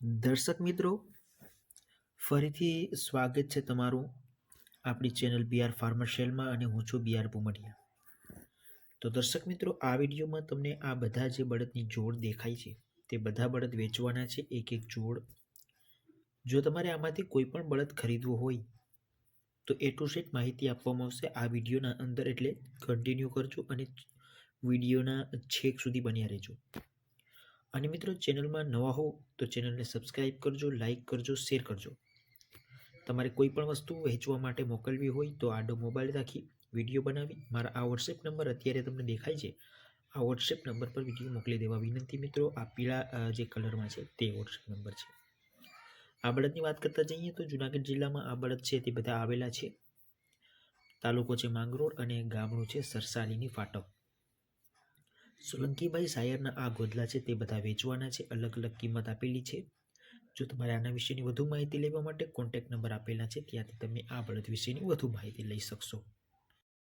દર્શક મિત્રો, ફરીથી સ્વાગત છે તમારું આપણી ચેનલ બીઆર ફાર્મર શેલમાં અને હું છું બીઆર પુમડિયા તો દર્શક મિત્રો, આ વિડીયોમાં તમને આ બધા જે બળદની જોડ દેખાય છે, તે બધા બળદ વેચવાના છે, એક એક જોડ. જો તમારે આમાંથી કોઈ પણ બળદ ખરીદવું હોય, તો એ ટુ સેટ માહિતી આપવામાં આવશે આ વિડીયોના અંદર, એટલે કન્ટિન્યુ કરજો અને વિડીયોના છેક સુધી બન્યા રહેજો. અને મિત્રો ચેનલમાં નવા હો તો ચેનલને સબસ્ક્રાઈબ કરજો લાઈક કરજો, શેર કરજો. તમારે કોઈ પણ વસ્તુ વહેંચવા માટે મોકલવી હોય તો આડો મોબાઈલ રાખી વીડિયો બનાવી મારા આ વોટ્સએપ નંબર અત્યારે તમને દેખાય છે. આ વોટ્સએપ નંબર પર વીડિયો મોકલી દેવા વિનંતી મિત્રો, આ પીળા જે કલરમાં છે તે વોટ્સએપ નંબર છે. આ બળદની વાત કરતા જઈએ તો જુનાગઢ જિલ્લામાં આ બળદ છે તે બધા આવેલા છે. તાલુકો છે માંગરોળ અને ગામડું છે સરસાલીની ફાટક. સોલંકીભાઈ સાયરના આ ગોદલા છે તે બધા વેચવાના છે અલગ અલગ કિંમત આપેલી છે. જો તમારે આના વિશેની વધુ માહિતી લેવા માટે કોન્ટેક્ટ નંબર આપેલા છે, ત્યાંથી તમે આ બળદ વિશેની વધુ માહિતી લઈ શકશો.